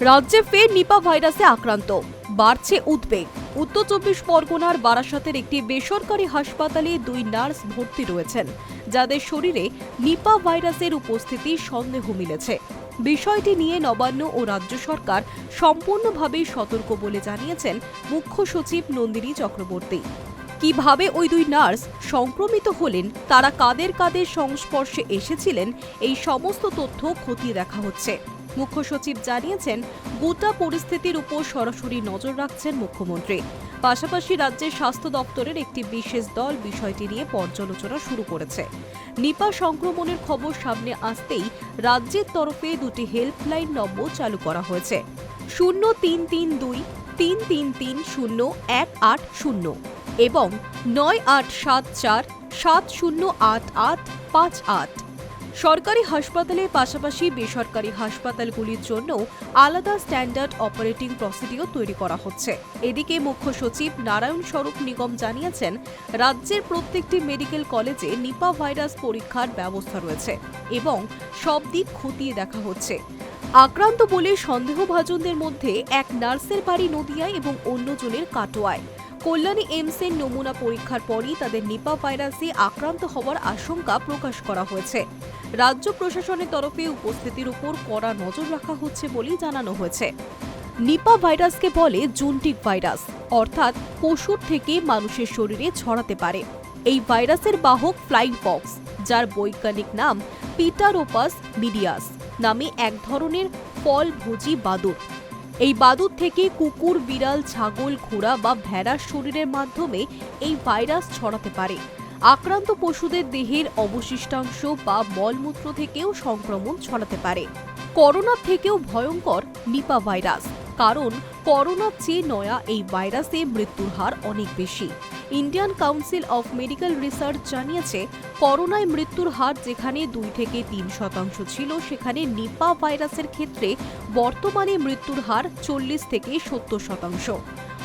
রাজ্যে ফের নিপা ভাইরাসে আক্রান্ত। বাড়ছে উদ্বেগ। উত্তর চব্বিশ পরগনার বারাসতের একটি বেসরকারি হাসপাতালে দুই নার্স ভর্তি রয়েছেন, যাদের শরীরে নিপা ভাইরাসের উপস্থিতি সন্দেহ মিলেছে। বিষয়টি নিয়ে নবান্ন ও রাজ্য সরকার সম্পূর্ণভাবে সতর্ক বলে জানিয়েছেন মুখ্য সচিব নন্দিনী চক্রবর্তী। কীভাবে ওই দুই নার্স সংক্রমিত হলেন, তারা কাদের কাদের সংস্পর্শে এসেছিলেন, এই সমস্ত তথ্য খতিয়ে দেখা হচ্ছে। মুখ্য সচিব জানিয়েছেন, গোটা পরিস্থিতির উপর সরাসরি নজর রাখছেন মুখ্যমন্ত্রী। পাশাপাশি রাজ্যের স্বাস্থ্য দপ্তরের একটি বিশেষ দল বিষয়টি নিয়ে পর্যালোচনা শুরু করেছে। নিপা সংক্রমণের খবর সামনে আসতেই রাজ্যের তরফে দুটি হেল্পলাইন নম্বর চালু করা হয়েছে। শূন্য তিন তিন দুই, তিন তিন তিন শূন্য এক আট শূন্য এবং নয় আট সাত চার, সাত শূন্য আট আট পাঁচ আট। সরকারি হাসপাতালের পাশাপাশি বেসরকারি হাসপাতালগুলির জন্য আলাদা স্ট্যান্ডার্ড অপারেটিং প্রসিডিওর তৈরি করা হচ্ছে। এদিকে মুখ্য সচিব নারায়ণ স্বরূপ নিগম জানিয়েছেন, রাজ্যের প্রত্যেকটি মেডিকেল কলেজে নিপা ভাইরাস পরীক্ষার ব্যবস্থা রয়েছে এবং সব দিক খতিয়ে দেখা হচ্ছে। আক্রান্ত বলে সন্দেহভাজনদের মধ্যে এক নার্সের বাড়ি নদিয়ায় এবং অন্যজনের কাটোয়ায়। কল্যাণী এইমসের নমুনা পরীক্ষার পরই তাদের নিপা ভাইরাসে আক্রান্ত হওয়ার আশঙ্কা প্রকাশ করা হয়েছে। রাজ্য প্রশাসনের তরফে উপস্থিতির উপর কড়া নজর রাখা হচ্ছে বলেই জানানো হয়েছে। নিপা ভাইরাসকে বলে জুনটিক ভাইরাস, অর্থাৎ পশুর থেকে মানুষের শরীরে ছড়াতে পারে। এই ভাইরাসের বাহক ফ্লাইং পক্স, যার বৈজ্ঞানিক নাম পিটারোপাস মিডিয়াস নামে এক ধরনের ফলভোজী বাদুড় এই বাদুর থেকে কুকুর, বিড়াল, ছাগল, ঘোড়া বা ভেড়ার শরীরের মাধ্যমে এই ভাইরাস ছড়াতে পারে। আক্রান্ত পশুদের দেহের অবশিষ্টাংশ বা মলমূত্র থেকেও সংক্রমণ ছড়াতে পারে। করোনা থেকেও ভয়ঙ্কর নিপা ভাইরাস। কারণ করোনার চেয়ে নয়া এই ভাইরাসে মৃত্যুর হার অনেক বেশি। Indian council of medical research জানিয়েছে, করোনায় মৃত্যুর হার যেখানে দুই থেকে তিন শতাংশ ছিল, সেখানে নিপা ভাইরাসের ক্ষেত্রে বর্তমানে মৃত্যুর হার চল্লিশ থেকে সত্তর শতাংশ।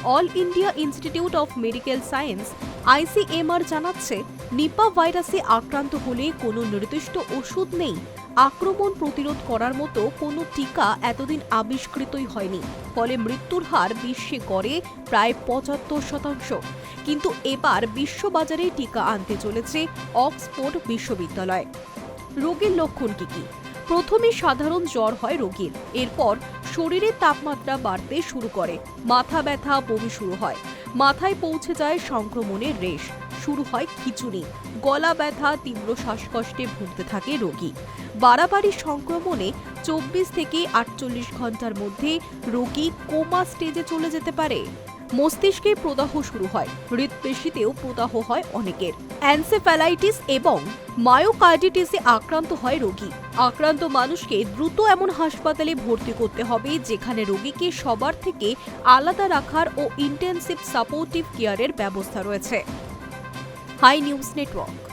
All India institute of medical science, ICMR জানাচ্ছে, নিপা ভাইরাসে আক্রান্ত হলে কোনো নির্দিষ্ট ওষুধ নেই। আক্রমণ প্রতিরোধ করার মতো কোনো টিকা এতদিন আবিষ্কৃতই হয়নি। ফলে মৃত্যুর হার বিশ্বে গড়ে প্রায় পঁচাত্তর শতাংশ। কিন্তু এবার বিশ্ববাজারে টিকা আনতে চলেছে অক্সফোর্ড বিশ্ববিদ্যালয়। রোগের লক্ষণ কি কি? প্রথমে সাধারণ জ্বর হয় রোগীর। এরপর শরীরের তাপমাত্রা বাড়তে শুরু করে। মাথা ব্যথা, বমি শুরু হয়। মাথায় পৌঁছে যায় সংক্রমণের রেশ। শুরু হয় খিচুড়ি গলা ব্যথা, তীব্র শ্বাসকষ্টে ভুগতে থাকে রোগী। বাড়াবাড়ি সংক্রমণে চব্বিশ থেকে আটচল্লিশ ঘণ্টার মধ্যে রোগী কোমা স্টেজে চলে যেতে পারে। মস্তিষ্কে প্রদাহ শুরু হয়। হৃদপেশিতেও প্রদাহ হয় অনেকের। অ্যানসেফ্যালাইটিস এবং মায়োকার্ডিটিসে আক্রান্ত হয় রোগী। আক্রান্ত মানুষকে দ্রুত এমন হাসপাতালে ভর্তি করতে হবে, যেখানে রোগীকে সবার থেকে আলাদা রাখার ও ইন্টেনসিভ সাপোর্টিভ কেয়ারের ব্যবস্থা রয়েছে। High News Network.